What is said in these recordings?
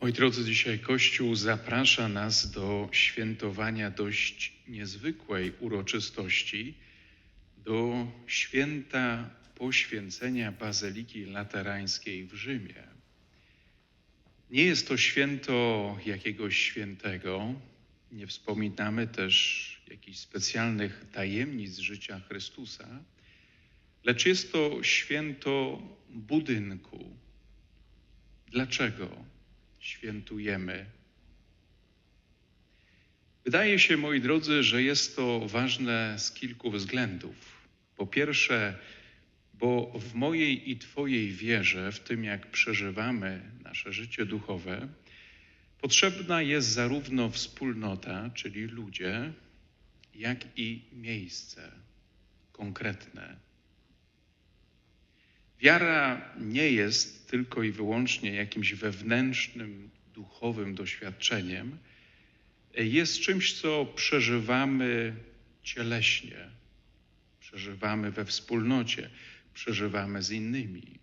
Moi drodzy, dzisiaj Kościół zaprasza nas do świętowania dość niezwykłej uroczystości, do święta poświęcenia Bazyliki Laterańskiej w Rzymie. Nie jest to święto jakiegoś świętego, nie wspominamy też jakichś specjalnych tajemnic życia Chrystusa, lecz jest to święto budynku. Dlaczego świętujemy? Wydaje się, moi drodzy, że jest to ważne z kilku względów. Po pierwsze, bo w mojej i Twojej wierze, w tym jak przeżywamy nasze życie duchowe, potrzebna jest zarówno wspólnota, czyli ludzie, jak i miejsce konkretne. Wiara nie jest tylko i wyłącznie jakimś wewnętrznym, duchowym doświadczeniem, jest czymś, co przeżywamy cieleśnie, przeżywamy we wspólnocie, przeżywamy z innymi.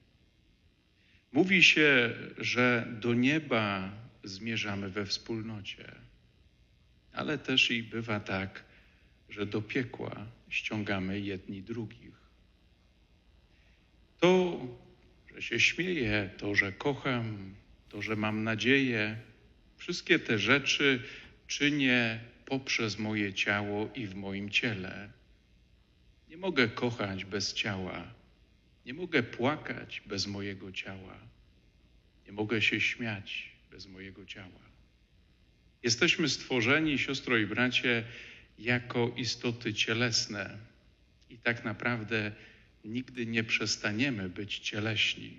Mówi się, że do nieba zmierzamy we wspólnocie, ale też i bywa tak, że do piekła ściągamy jedni drugich. To, że się śmieję, to, że kocham, to, że mam nadzieję, wszystkie te rzeczy czynię poprzez moje ciało i w moim ciele. Nie mogę kochać bez ciała. Nie mogę płakać bez mojego ciała. Nie mogę się śmiać bez mojego ciała. Jesteśmy stworzeni, siostro i bracie, jako istoty cielesne i tak naprawdę nigdy nie przestaniemy być cieleśni.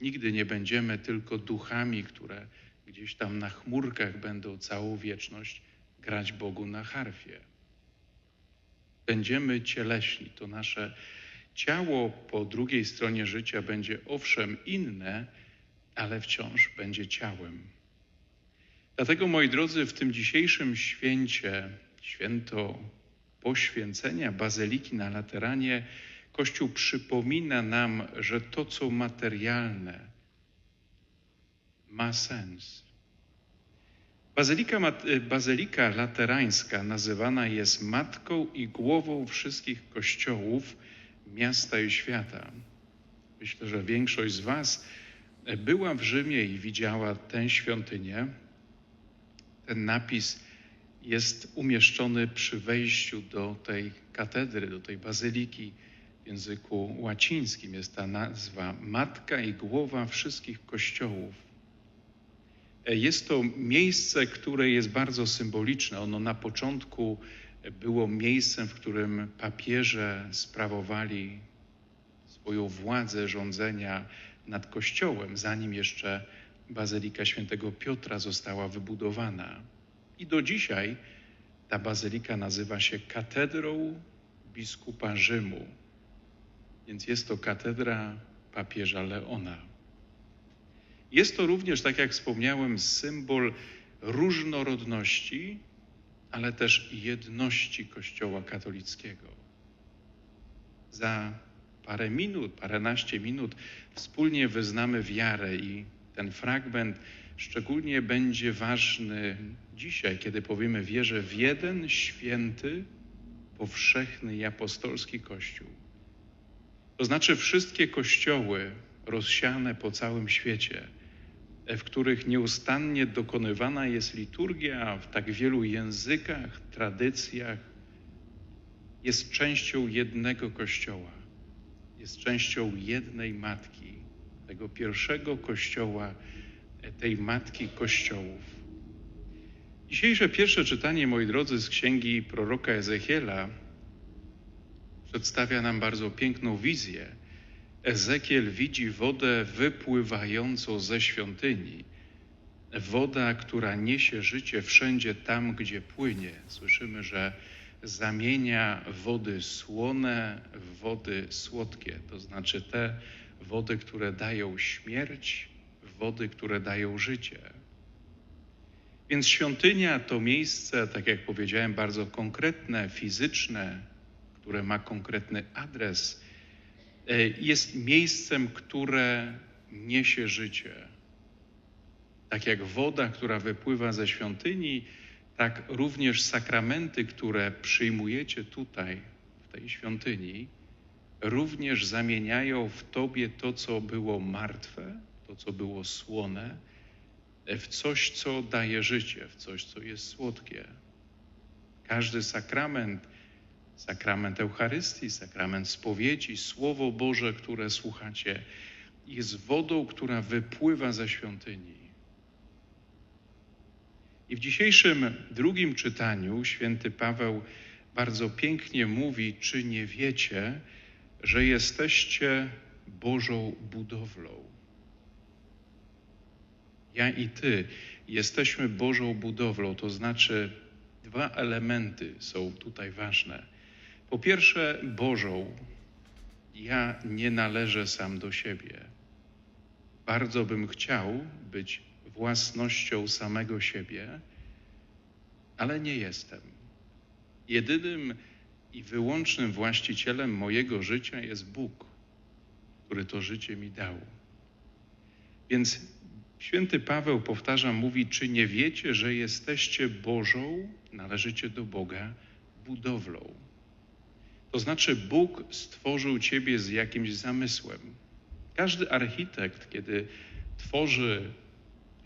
Nigdy nie będziemy tylko duchami, które gdzieś tam na chmurkach będą całą wieczność grać Bogu na harfie. Będziemy cieleśni. To nasze ciało po drugiej stronie życia będzie owszem inne, ale wciąż będzie ciałem. Dlatego, moi drodzy, w tym dzisiejszym święcie, święto poświęcenia Bazyliki na Lateranie, Kościół przypomina nam, że to, co materialne, ma sens. Bazylika, Bazylika Laterańska nazywana jest matką i głową wszystkich kościołów miasta i świata. Myślę, że większość z Was była w Rzymie i widziała tę świątynię. Ten napis jest umieszczony przy wejściu do tej katedry, do tej bazyliki w języku łacińskim. Jest ta nazwa Matka i Głowa wszystkich kościołów. Jest to miejsce, które jest bardzo symboliczne. Ono na początku było miejscem, w którym papieże sprawowali swoją władzę rządzenia nad kościołem, zanim jeszcze Bazylika Świętego Piotra została wybudowana. I do dzisiaj ta bazylika nazywa się katedrą biskupa Rzymu. Więc jest to katedra papieża Leona. Jest to również, tak jak wspomniałem, symbol różnorodności, ale też jedności Kościoła katolickiego. Za parę minut, paręnaście minut wspólnie wyznamy wiarę i ten fragment szczególnie będzie ważny dzisiaj, kiedy powiemy wierzę w jeden święty, powszechny i apostolski Kościół. To znaczy wszystkie kościoły rozsiane po całym świecie, w których nieustannie dokonywana jest liturgia w tak wielu językach, tradycjach, jest częścią jednego Kościoła, jest częścią jednej Matki, tego pierwszego Kościoła, tej Matki Kościołów. Dzisiejsze pierwsze czytanie, moi drodzy, z księgi proroka Ezechiela przedstawia nam bardzo piękną wizję. Ezekiel widzi wodę wypływającą ze świątyni. Woda, która niesie życie wszędzie tam, gdzie płynie. Słyszymy, że zamienia wody słone w wody słodkie, to znaczy te wody, które dają śmierć, wody, które dają życie. Więc świątynia to miejsce, tak jak powiedziałem, bardzo konkretne, fizyczne, które ma konkretny adres, jest miejscem, które niesie życie. Tak jak woda, która wypływa ze świątyni, tak również sakramenty, które przyjmujecie tutaj, w tej świątyni, również zamieniają w tobie to, co było martwe, to, co było słone, w coś, co daje życie, w coś, co jest słodkie. Każdy sakrament, sakrament Eucharystii, sakrament spowiedzi, Słowo Boże, które słuchacie, jest wodą, która wypływa ze świątyni. I w dzisiejszym drugim czytaniu święty Paweł bardzo pięknie mówi, czy nie wiecie, że jesteście Bożą budowlą. Ja i ty jesteśmy Bożą budowlą, to znaczy dwa elementy są tutaj ważne. Po pierwsze, Bożą. Ja nie należę sam do siebie. Bardzo bym chciał być własnością samego siebie, ale nie jestem. Jedynym i wyłącznym właścicielem mojego życia jest Bóg, który to życie mi dał. Więc święty Paweł powtarza, mówi: Czy nie wiecie, że jesteście Bożą, należycie do Boga, budowlą? To znaczy, Bóg stworzył ciebie z jakimś zamysłem. Każdy architekt, kiedy tworzy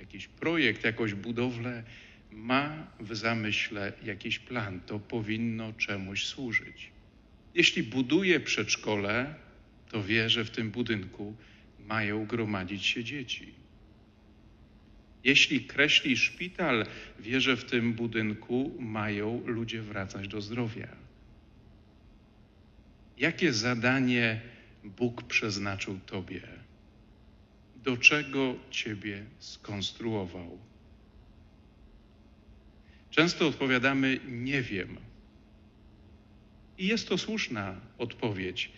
jakiś projekt, jakąś budowlę, ma w zamyśle jakiś plan. To powinno czemuś służyć. Jeśli buduje przedszkole, to wie, że w tym budynku mają gromadzić się dzieci. Jeśli kreśli szpital, wie, że w tym budynku mają ludzie wracać do zdrowia. Jakie zadanie Bóg przeznaczył Tobie? Do czego Ciebie skonstruował? Często odpowiadamy: Nie wiem. I jest to słuszna odpowiedź,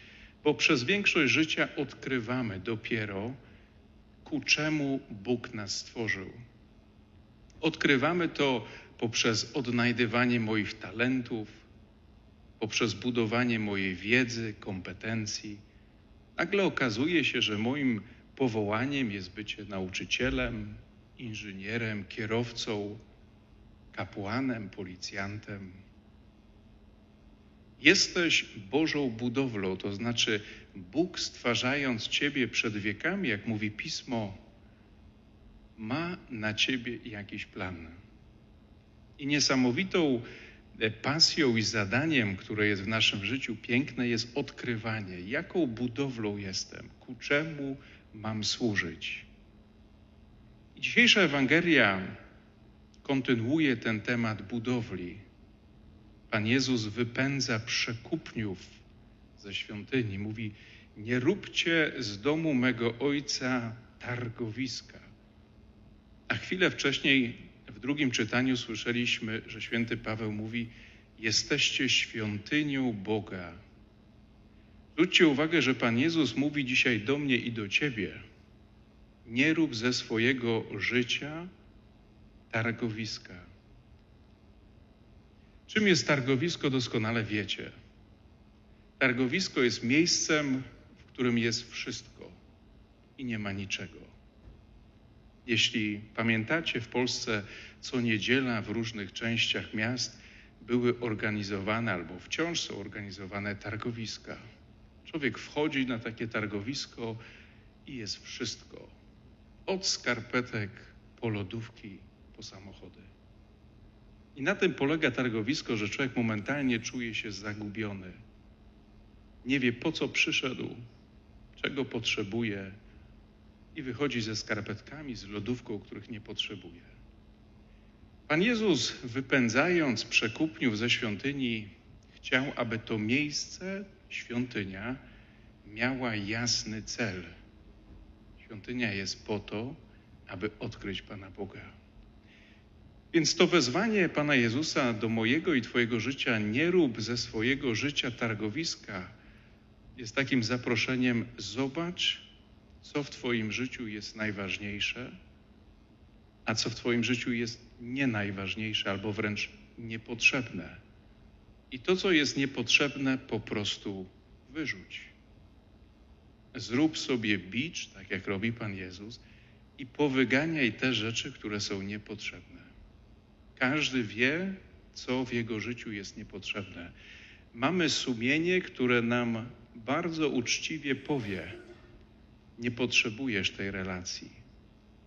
bo przez większość życia odkrywamy dopiero, ku czemu Bóg nas stworzył. Odkrywamy to poprzez odnajdywanie moich talentów, poprzez budowanie mojej wiedzy, kompetencji. Nagle okazuje się, że moim powołaniem jest bycie nauczycielem, inżynierem, kierowcą, kapłanem, policjantem. Jesteś Bożą budowlą, to znaczy Bóg stwarzając Ciebie przed wiekami, jak mówi Pismo, ma na Ciebie jakiś plan. I niesamowitą pasją i zadaniem, które jest w naszym życiu piękne, jest odkrywanie, jaką budowlą jestem, ku czemu mam służyć. I dzisiejsza Ewangelia kontynuuje ten temat budowli. Pan Jezus wypędza przekupniów ze świątyni. Mówi: Nie róbcie z domu mego ojca targowiska. A chwilę wcześniej, w drugim czytaniu, słyszeliśmy, że święty Paweł mówi: Jesteście świątynią Boga. Zwróćcie uwagę, że Pan Jezus mówi dzisiaj do mnie i do ciebie: Nie rób ze swojego życia targowiska. Czym jest targowisko, doskonale wiecie. Targowisko jest miejscem, w którym jest wszystko i nie ma niczego. Jeśli pamiętacie, w Polsce co niedziela w różnych częściach miast były organizowane albo wciąż są organizowane targowiska. Człowiek wchodzi na takie targowisko i jest wszystko. Od skarpetek po lodówki, po samochody. I na tym polega targowisko, że człowiek momentalnie czuje się zagubiony. Nie wie po co przyszedł, czego potrzebuje i wychodzi ze skarpetkami, z lodówką, których nie potrzebuje. Pan Jezus, wypędzając przekupniów ze świątyni, chciał, aby to miejsce, świątynia, miała jasny cel. Świątynia jest po to, aby odkryć Pana Boga. Więc to wezwanie Pana Jezusa do mojego i Twojego życia, nie rób ze swojego życia targowiska, jest takim zaproszeniem: zobacz, co w Twoim życiu jest najważniejsze, a co w Twoim życiu jest nie najważniejsze albo wręcz niepotrzebne. I to, co jest niepotrzebne, po prostu wyrzuć. Zrób sobie bicz, tak jak robi Pan Jezus, i powyganiaj te rzeczy, które są niepotrzebne. Każdy wie, co w jego życiu jest niepotrzebne. Mamy sumienie, które nam bardzo uczciwie powie: Nie potrzebujesz tej relacji,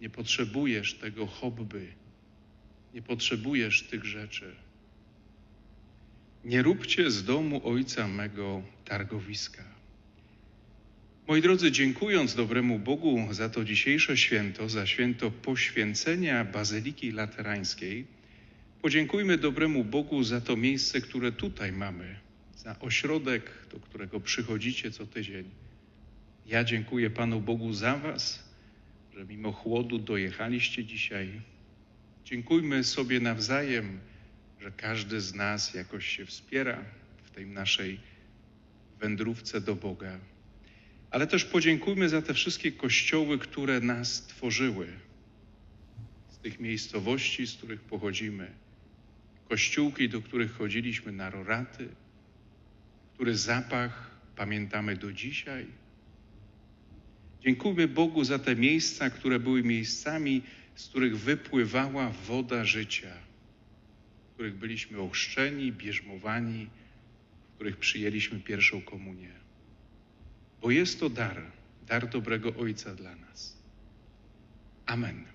nie potrzebujesz tego hobby, nie potrzebujesz tych rzeczy. Nie róbcie z domu ojca mego targowiska. Moi drodzy, dziękując dobremu Bogu za to dzisiejsze święto, za święto poświęcenia Bazyliki Laterańskiej, podziękujmy dobremu Bogu za to miejsce, które tutaj mamy, za ośrodek, do którego przychodzicie co tydzień. Ja dziękuję Panu Bogu za Was, że mimo chłodu dojechaliście dzisiaj. Dziękujmy sobie nawzajem, że każdy z nas jakoś się wspiera w tej naszej wędrówce do Boga. Ale też podziękujmy za te wszystkie kościoły, które nas tworzyły, z tych miejscowości, z których pochodzimy, kościółki, do których chodziliśmy na roraty, który zapach pamiętamy do dzisiaj. Dziękujmy Bogu za te miejsca, które były miejscami, z których wypływała woda życia, w których byliśmy ochrzczeni, bierzmowani, w których przyjęliśmy pierwszą komunię. Bo jest to dar, dar dobrego Ojca dla nas. Amen.